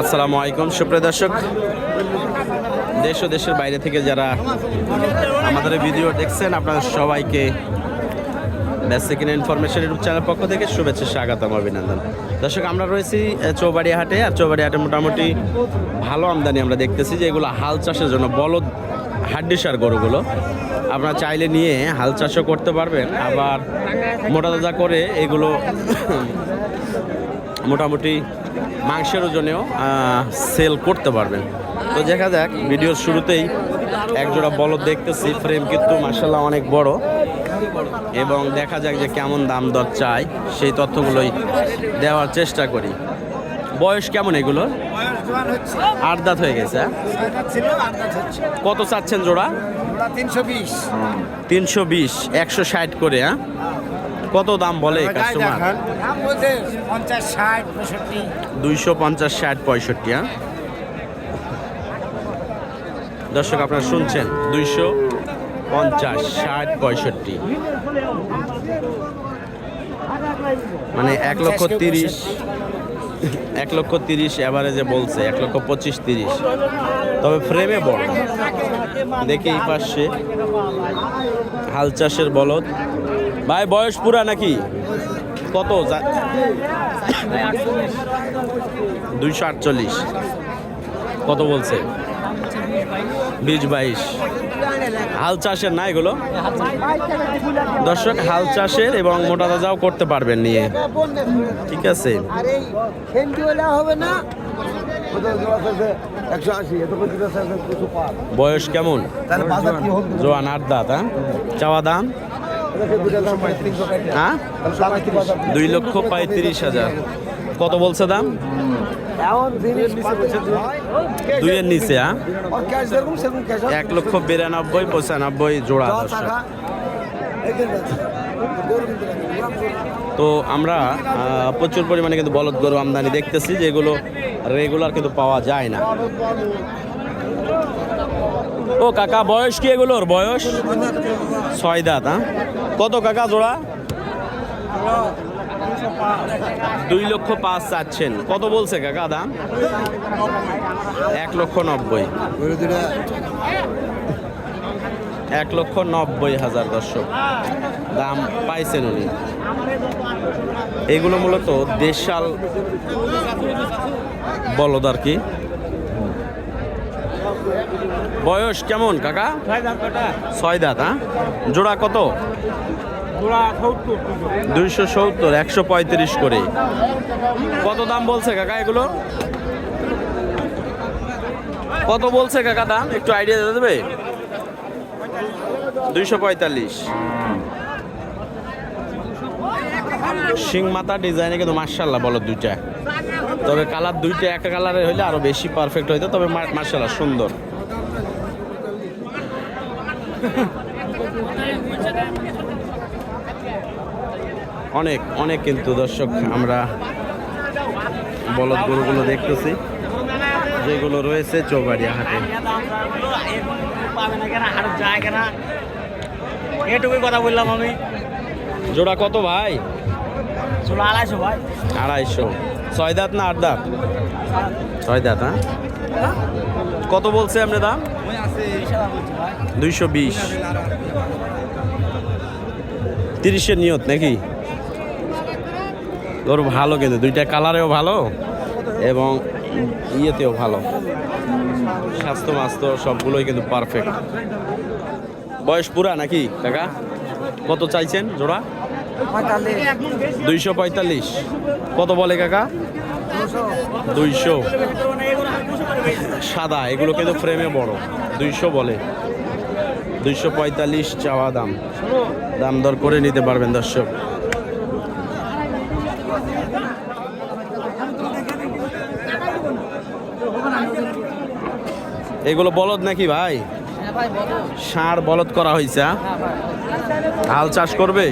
আসসালামু আলাইকুম সুপ্রিয় দর্শক। দেশ ও দেশের বাইরে থেকে যারা আমাদের ভিডিও দেখছেন আপনাদের সবাইকে বেসিক ইনফরমেশন ইউটিউব চ্যানেল পক্ষ থেকে শুভেচ্ছা স্বাগতম অভিনন্দন। দর্শক আমরা রয়েছি আহ, চৌবাড়ি হাটে আর চৌবাড়ি হাটে মোটামুটি ভালো আমদানি আমরা দেখতেছি যে এগুলো হাল চাষের জন্য বলদ হাড্ডিসার গরুগুলো। আপনারা চাইলে নিয়ে হাল চাষও করতে পারবেন। আবার মোটা তাজা করে এগুলো মোটামুটি মাংসের ওজনেও সেল করতে পারবেন। তো দেখা যাক ভিডিওর শুরুতেই একজোড়া বলদ দেখতেছি ফ্রেম কিন্তু মার্শাল্লাহ অনেক বড়। এবং দেখা যাক যে কেমন দাম দর চাই সেই তথ্যগুলোই দেওয়ার চেষ্টা করি। বয়স কেমন এগুলো আট দাঁত হয়ে গেছে হ্যাঁ? কত চাচ্ছেন জোড়া? তিনশো বিশ। একশো ষাট করে হ্যাঁ? কত দাম বলে কাস্টমার দুইশো পঞ্চাশ ষাট পঁয়ষট্টি হ্যাঁ? দর্শক আপনারা শুনছেন দুইশো পঞ্চাশ ষাট পঁয়ষট্টি। মানে এক লক্ষ তিরিশ এক লক্ষ তিরিশ অ্যাভারেজে বলছে এক লক্ষ পঁচিশ তিরিশ। তবে ফ্রেমে বড় দেখি এই পাশে। হাল চাষের বলদ। ভাই, বয়স পুরা নাকি? কত? দুইশো আটচল্লিশ। কত বলছে? বিশ বাইশ। হাল চাষের না এগুলো? দর্শক, হাল চাষের এবং মোটা তাজাও করতে পারবেন নিয়ে। ঠিক আছে। হবে না। বয়স কেমন? জোয়ান আট দাঁত হ্যাঁ? চাওয়া দাম? হ্যাঁ? দুই লক্ষ পঁয়ত্রিশ হাজার। কত বলছে দাম? দুইয়ের নিচে হ্যাঁ? এক লক্ষ বিরানব্বই পঁচানব্বই জোড়া তো আমরা প্রচুর পরিমাণে কিন্তু বলদ গরু আমদানি দেখতেছি, যেগুলো রেগুলার কিন্তু পাওয়া যায় না। ও কাকা, বয়স কি এগুলোর? বয়স? ছয় দাঁত হ্যাঁ? কত কাকা জোড়া? দুই লক্ষ পাঁচ চাচ্ছেন। কত বলছে কাকা দাম? এক লক্ষ নব্বই। এক লক্ষ নব্বই হাজার দর্শক। দাম পাইছেন উনি। এগুলো মূলত দেশাল বলদ আর কি? বয়স কেমন কাকা? ছয় দাঁত হ্যাঁ? জোড়া কত? দুইশো সত্তর, একশো পঁয়ত্রিশ করে। কত দাম বলছে কাকা এগুলো? কত বলছে কাকা দাম? একটু আইডিয়া দেবে? দুইশো পঁয়তাল্লিশ। শিং মাথা ডিজাইনে কিন্তু মার্শাল্লাহ বলো দুইটা। তবে কালার দুইটা, একটা কালারে হইলে আরও বেশি পারফেক্ট হইতো, তবে মার্শাল্লাহ সুন্দর। অনেক অনেক কিন্তু দর্শক আমরা বলদ গরুগুলো দেখতেছি। যেগুলো রয়েছে চৌবাড়িয়া হাটে। এটুকুই কথা বললাম আমি জোড়া কত ভাই? আড়াইশো ছয় দাঁত না আট দাঁত? ছয় দাঁত হ্যাঁ? কত বলছে আপনি দাম? দুইশো বিশ। তিরিশের নিয়ত নাকি? গরু ভালো কিন্তু, দুইটা কালারেও ভালো এবং ইয়েতেও ভালো। স্বাস্থ্য মাস্ত সবগুলোই কিন্তু পারফেক্ট বয়স পুরা নাকি, কাকা? কত চাইছেন জোড়া? দুইশো পঁয়তাল্লিশ। কত বলে কাকা? দুইশো। সাদা এগুলো কিন্তু ফ্রেমে বড়। দুইশো বলে। দুইশো পঁয়তাল্লিশ চাওয়া দাম। দাম দর করে নিতে পারবেন দর্শক। এগুলো বলদ নাকি ভাই? ষাঁড় বলদ। করা হয়েছে হ্যাঁ? হাল চাষ করবে?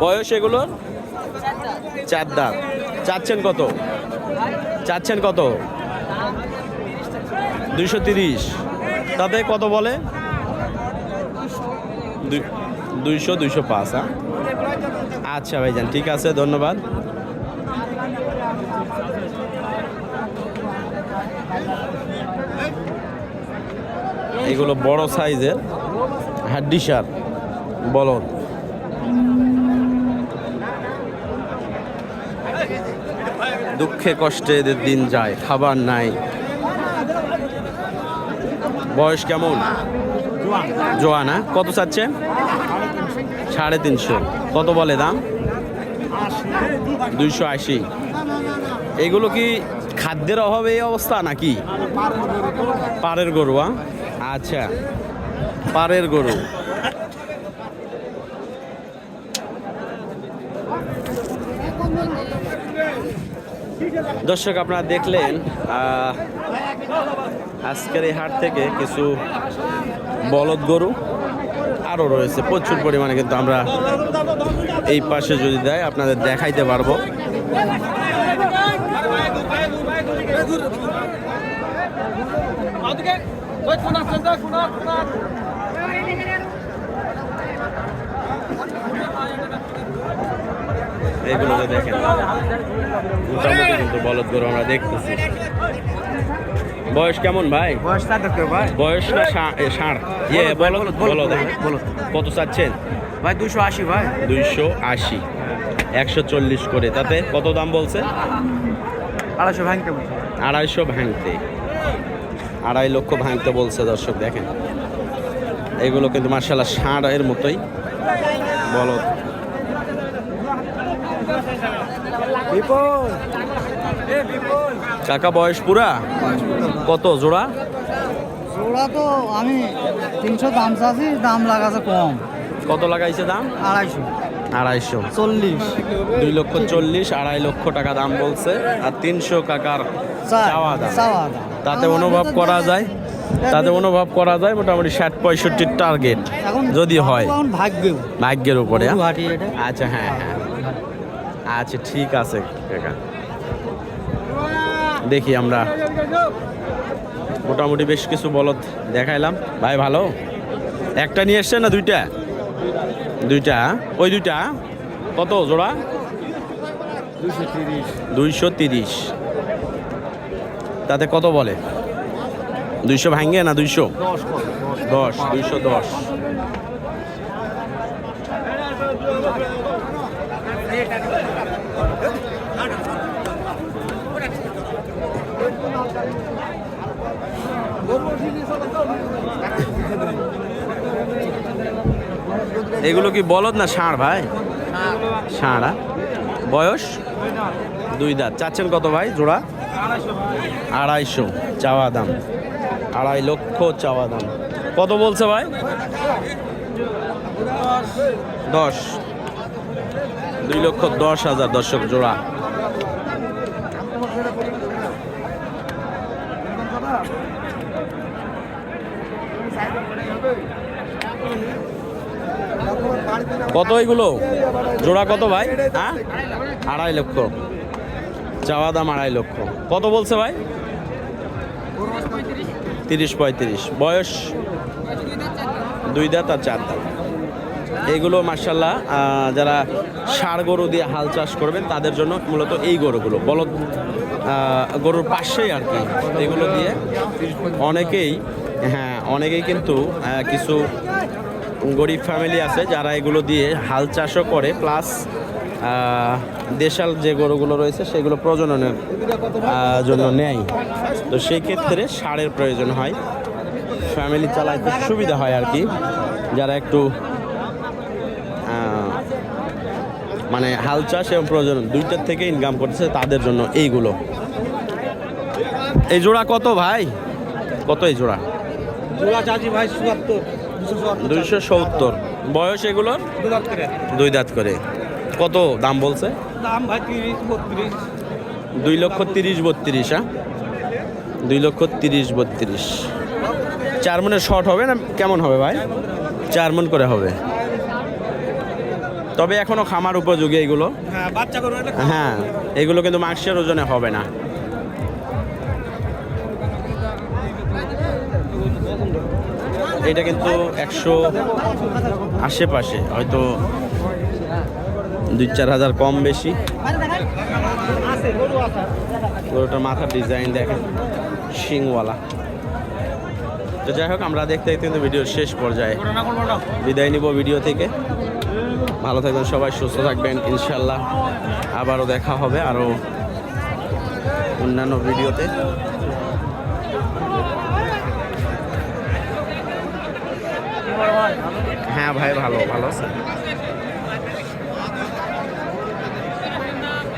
বয়স এগুলোর চার দাঁত চাচ্ছেন কত? চাচ্ছেন কত? দুইশো তিরিশ। তাতে কত বলে? দুই- দুইশো দুইশো পাঁচ হ্যাঁ? আচ্ছা ভাইজান, ঠিক আছে, ধন্যবাদ। এগুলো বড় সাইজের হাড্ডি সার, বলদ। দুঃখে কষ্টে এদের দিন যায়, খাবার নাই। বয়স কেমন? জোয়ানা কত চাচ্ছে? সাড়ে তিনশো। কত বলে দাম? দুইশো আশি। এগুলো কি খাদ্যের অভাবে এই অবস্থা নাকি? পাড়ের গরু আচ্ছা পাড়ের গরু। দর্শক, আপনারা দেখলেন আজকের এই হাট থেকে কিছু বলদ গরু আরও রয়েছে। প্রচুর পরিমাণে কিন্তু আমরা এই পাশে যদি দেয়, আপনাদের দেখাইতে পারব। এগুলোতে দেখেন। মোটামুটি কিন্তু বলদ গরু আমরা দেখতেছি। বয়স কেমন ভাই? বয়স তার ভাই। বয়স না ষাঁড়? ইয়ে বলদ বলদ হ্যাঁ? কত চাচ্ছেন? ভাই দুশো আশি ভাই। দুইশো আশি। একশো চল্লিশ করে। তাতে কত দাম বলছে? আড়াইশো ভাঙতে আড়াইশো ভাঙতে। আড়াই লক্ষ ভাঙতে বলছে দর্শক দেখেন। এগুলো কিন্তু মার্শাল্লাহ ষাঁড় এর মতোই। বলদ। কাকা বয়স পুরা? কত জোড়া? ওরা তো আমি তিনশো দাম চাচ্ছি দাম লাগাছে কম। কত লাগাইছে দাম? আড়াইশো। আড়াইশো। চল্লিশ। দুই লক্ষ চল্লিশ আড়াই লক্ষ টাকা দাম বলছে আর তিনশো কাকার চাওয়া দাম। তাতে অনুভব করা যায় তাতে অনুভব করা যায় মোটামুটি ষাট পঁয়ষট্টির টার্গেট যদি হয়। ভাগ্যের উপরে। আচ্ছা হ্যাঁ হ্যাঁ। আচ্ছা ঠিক আছে কাকা। দেখি আমরা। মোটামুটি বেশ কিছু বলদ দেখাইলাম। ভাই ভালো? একটা নিয়ে এসছেন না দুইটা? দুইটা ওই দুইটা কত জোড়া? দুইশো তিরিশ। তাতে কত বলে? দুইশো ভাঙ্গে না দুইশো? দশ দুইশো দশ। এগুলো কি বলদ না ষাঁড় ভাই? ষাঁড়া বয়স? দুই দাঁত। চাচ্ছেন কত ভাই জোড়া? আড়াইশো। চাওয়া দাম। আড়াই লক্ষ চাওয়া দাম। কত বলছে ভাই? দশ। দুই লক্ষ দশ হাজার দর্শক জোড়া। কত এগুলো? জোড়া কত ভাই? হ্যাঁ? আড়াই লক্ষ। চাওয়া দাম আড়াই লক্ষ। কত বলছে ভাই? তিরিশ পঁয়ত্রিশ। বয়স? দুই দাঁত আর চার দাঁত। এইগুলো মার্শাল্লাহ যারা ষাড় গরু দিয়ে হাল চাষ করবেন, তাদের জন্য মূলত এই গরুগুলো। বলদ গরুর পাশেই আর কি। এগুলো দিয়ে অনেকেই হ্যাঁ অনেকেই কিন্তু কিছু গরিব ফ্যামিলি আছে যারা এগুলো দিয়ে হাল চাষও করে প্লাস দেশাল যে গরুগুলো রয়েছে সেগুলো প্রজননের জন্য নেয়। তো সেই ক্ষেত্রে সারের প্রয়োজন হয়। ফ্যামিলি চালাইতে সুবিধা হয় আর কি। যারা একটু মানে হাল চাষ এবং প্রজনন দুইটার থেকে ইনকাম করছে তাদের জন্য এইগুলো। এই জোড়া কত ভাই? কত এই জোড়া? জোড়া চাচি ভাই দুইশো সত্তর। বয়স করে দুই দাঁত করে। কত দাম বলছে? দাম ভাই তিরিশ বত্রিশ দুই লক্ষ তিরিশ বত্রিশ হ্যাঁ? দুই লক্ষ তিরিশ বত্রিশ। চার মনের শর্ট হবে না? কেমন হবে ভাই? চার মন করে হবে। তবে এখনও খামার উপযোগী এগুলো। হ্যাঁ এগুলো কিন্তু মাংসের ওজনে হবে না। এটা কিন্তু একশো আশেপাশে, হয়তো দুই চার হাজার কম বেশি। গরুটার মাথার ডিজাইন দেখেন, শিংওয়ালা। তো যাই হোক, আমরা দেখতে দেখতে কিন্তু ভিডিওর শেষ পর্যায়ে বিদায় নিব ভিডিও থেকে। ভালো থাকবেন সবাই, সুস্থ থাকবেন ইনশাল্লাহ আবারও দেখা হবে আরও অন্যান্য ভিডিওতে। হ্যাঁ ভাই ভালো ভালো আছে।